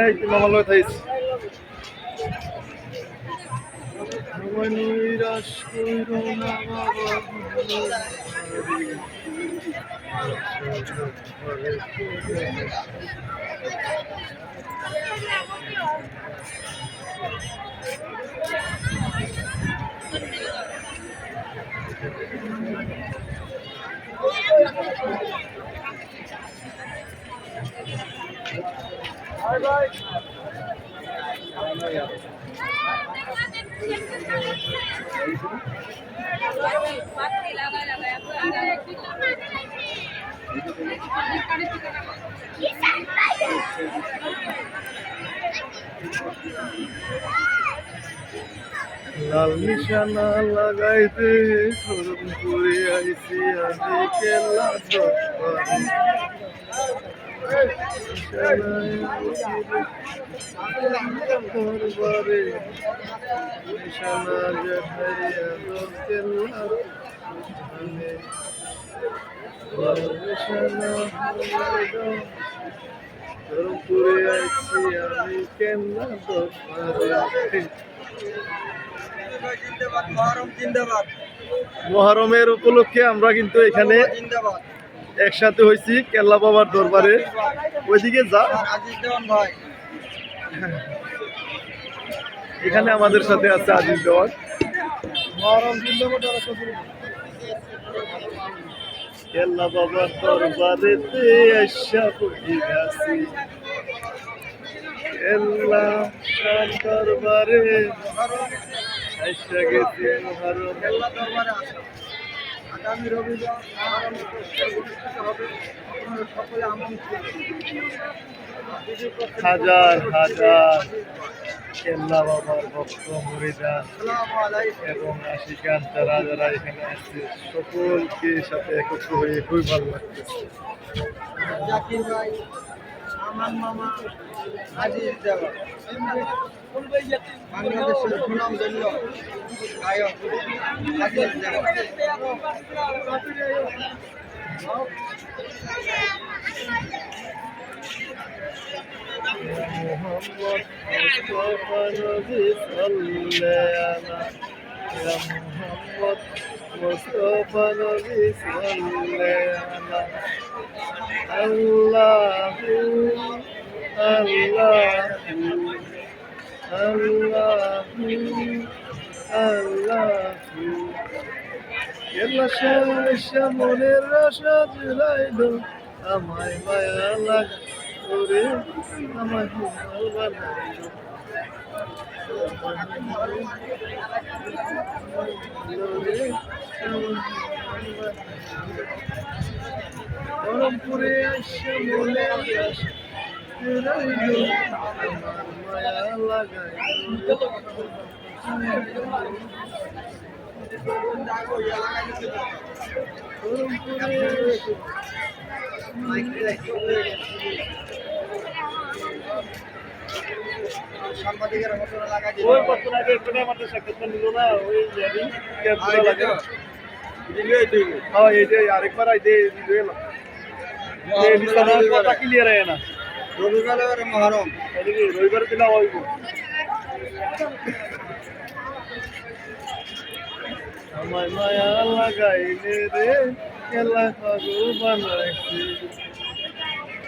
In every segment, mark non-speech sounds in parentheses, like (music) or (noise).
এই তুই মামার লগে থাইস। নৈরাশ কইরো না বাবা লাল নিশানা লাগাইতে করম করে আইছি আমি কেলা দরবারে দেখাইয়া আমি দরবারে মহরমের উপলক্ষে আমরা কিন্তু এখানে একসাথে হয়েছি কেল্লা বাবার দরবারে। ওইদিকে যা। দেওয়ান এখানে আমাদের সাথে আছে আজিজ মহরম কেল্লা বাবার দরবারেতে কেল্লা দরবারে আগামী রবিবার হাজার হাজার কেল্লা বাবার ভক্ত মরিদা এবং আশিকান যারা যারা এখানে আসছে সকলকে সাথে একত্র হয়ে খুবই ভালো লাগতেছে আমান মামা আজিজ দেওয়ান বাংলাদেশের সুনামধন্য গায়ক আজিজ ইয়া মুস্তাফা নবী সাল্লাল্লাহু আল্লাহু আল্লাহু আল্লাহু আল্লাহু কেল্লা শেষা মনের আশা জুড়াইল আমায় মায়া লাগ করে আমায় হিমাল বানাইল গরমপুরে আসে মনে আকাশ জুড়াইল আমার মায়া লাগাইল সাংবাদিকের আরেকবার আই যে ভিডিও এলো এই বিছানা কথা ক্লিয়ার হয় না। রবিবার মহরম। রবিবার দিন হইব। আমার মায়া লাগাইলে রে খেলা পাগল বানাইছে।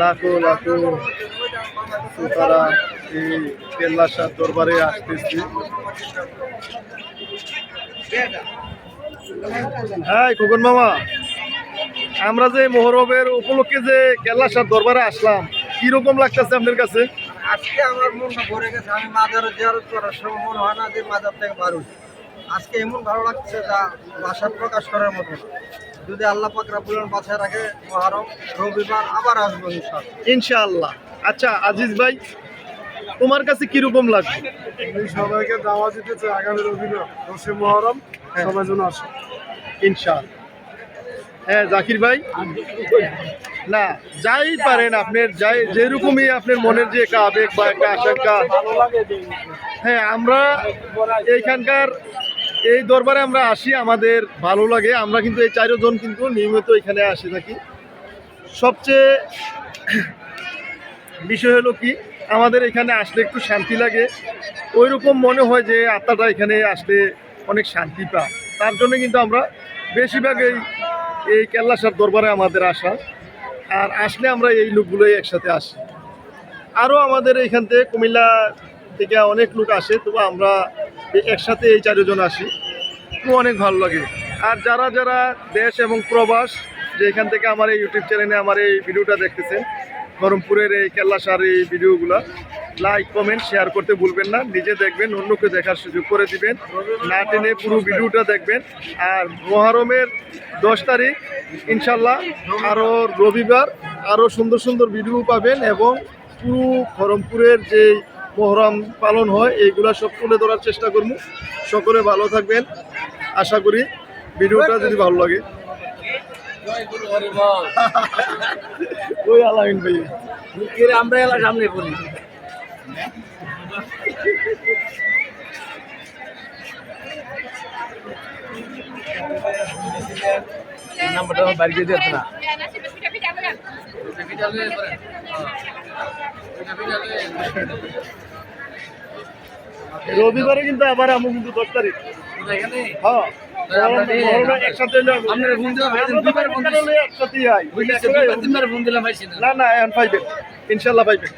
লাখো লাখো এই দরবারে হ্যাঁ খোকন মামা। আমরা যে মোহরবের উপলক্ষে যে কেল্লা দরবারে আসলাম, কি রকম লাগতেছে আপনার কাছে? আজকে আমার মনটা ভরে গেছে, আমি মাজারে জিয়ারত করার সময় মনে হয় না যে মাজার থেকে বার আজকে এমন ভালো লাগছে যা ভাষা প্রকাশ করার মতো। যদি আল্লাহ পাক রাব্বুল আলামিন বাঁচায় রাখে মহারম রবিবার আবার আসব ইনশাআল্লাহ। ইনশাআল্লাহ। আচ্ছা আজিজ ভাই তোমার কাছে কীরকম লাগবে? আমি সবাইকে দাওয়া দিতে চাই আগামী রবিবার দশে মহরম সবাই যেন আসে। ইনশাআল্লাহ। হ্যাঁ জাকির ভাই? না যাই পারেন আপনার যাই যেরকমই আপনার মনের যে একটা আবেগ বা একটা আশঙ্কা। হ্যাঁ আমরা এইখানকার এই দরবারে আমরা আসি, আমাদের ভালো লাগে। আমরা কিন্তু এই চারজন কিন্তু নিয়মিত এখানে আসি থাকি। সবচেয়ে বিষয় হলো কি, আমাদের এখানে আসলে একটু শান্তি লাগে। ওই রকম মনে হয় যে আত্মাটা এখানে আসলে অনেক শান্তি পায়। তার জন্য কিন্তু আমরা বেশিরভাগ এই এই কেল্লাসার দরবারে আমাদের আসা। আর আসলে আমরা এই লোকগুলোই একসাথে আসি। আরও আমাদের এখান থেকে কুমিল্লা থেকে অনেক লোক আসে, তবু আমরা একসাথে এই চারজন আসি। অনেক ভালো লাগে। আর যারা যারা দেশ এবং প্রবাস, যে এখান থেকে আমার এই ইউটিউব চ্যানেলে আমার এই ভিডিওটা দেখতেছেন, বহরমপুরের এই কেল্লাসার এই ভিডিওগুলো লাইক কমেন্ট শেয়ার করতে ভুলবেন না। নিজে দেখবেন, অন্যকে দেখার সুযোগ করে দিবেন। না টেনে পুরো ভিডিওটা দেখবেন। আর মহারমের দশ তারিখ, ইনশাল্লাহ আরও রবিবার আরও সুন্দর সুন্দর ভিডিও পাবেন এবং পুরো খরমপুরের যে মহরম পালন হয় এইগুলা সব তুলে ধরার চেষ্টা করব। সকলে ভালো থাকবেন। আশা করি ভিডিওটা যদি ভালো লাগে। (laughs) ওই আলামিন ভাই। আমরা এলাকার সামনে বলি নাম্বারটা বাড়ি দিয়ে দিতে না। রবিবারে কিন্তু আবার আমি কিন্তু দশ তারিখ। হ্যাঁ। না না এখন পাইবেন ইনশাল্লাহ পাইবেন